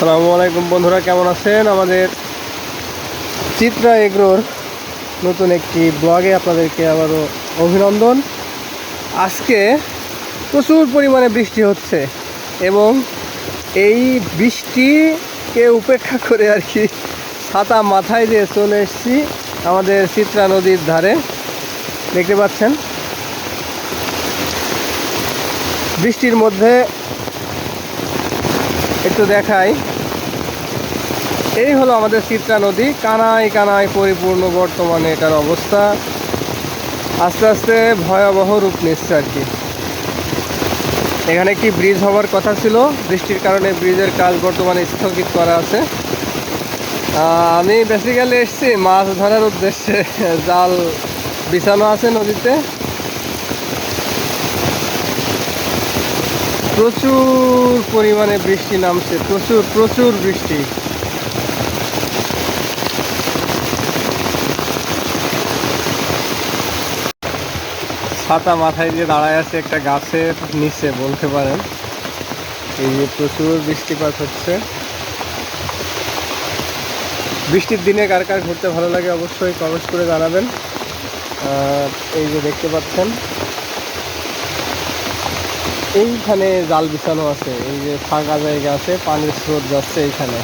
আসসালামু আলাইকুম বন্ধুরা, কেমন আছেন? আমাদের চিত্রা এগ্রোর নতুন একটি ব্লগে আপনাদেরকে আবারও অভিনন্দন। আজকে প্রচুর পরিমাণে বৃষ্টি হচ্ছে এবং এই বৃষ্টিকে উপেক্ষা করে আর কি ছাতা মাথায় দিয়ে চলে এসেছি আমাদের চিত্রা নদীর ধারে। দেখতে পাচ্ছেন? বৃষ্টির মধ্যে একটু দেখাই। এই হলো আমাদের চিত্রা নদী। কানায় কানায় পরিপূর্ণ বর্তমানে এটার অবস্থা। আস্তে আস্তে ভয়াবহ রূপ নিচ্ছে আর কি। এখানে একটি ব্রিজ হওয়ার কথা ছিল। বৃষ্টির কারণে ব্রিজের কাজ বর্তমানে স্থগিত করা আছে। আমি বেসিক্যালি এসেছি মাছ ধরার উদ্দেশ্যে। জাল বিছানো আছে নদীতে। প্রচুর পরিমাণে বৃষ্টি নামছে, প্রচুর প্রচুর বৃষ্টি। ছাতা মাথায় দিয়ে দাঁড়ায় আছে একটা গাছের নিচে, বলতে পারেন। এই যে প্রচুর বৃষ্টিপাত হচ্ছে। বৃষ্টির দিনে কার কার ঘুরতে ভালো লাগে অবশ্যই কমেন্ট করে জানাবেন। এই যে দেখতে পাচ্ছেন এইখানে জাল বিছানো আছে এই যে ফাঁকা জায়গা আছে পানির স্রোত যাচ্ছে এইখানে।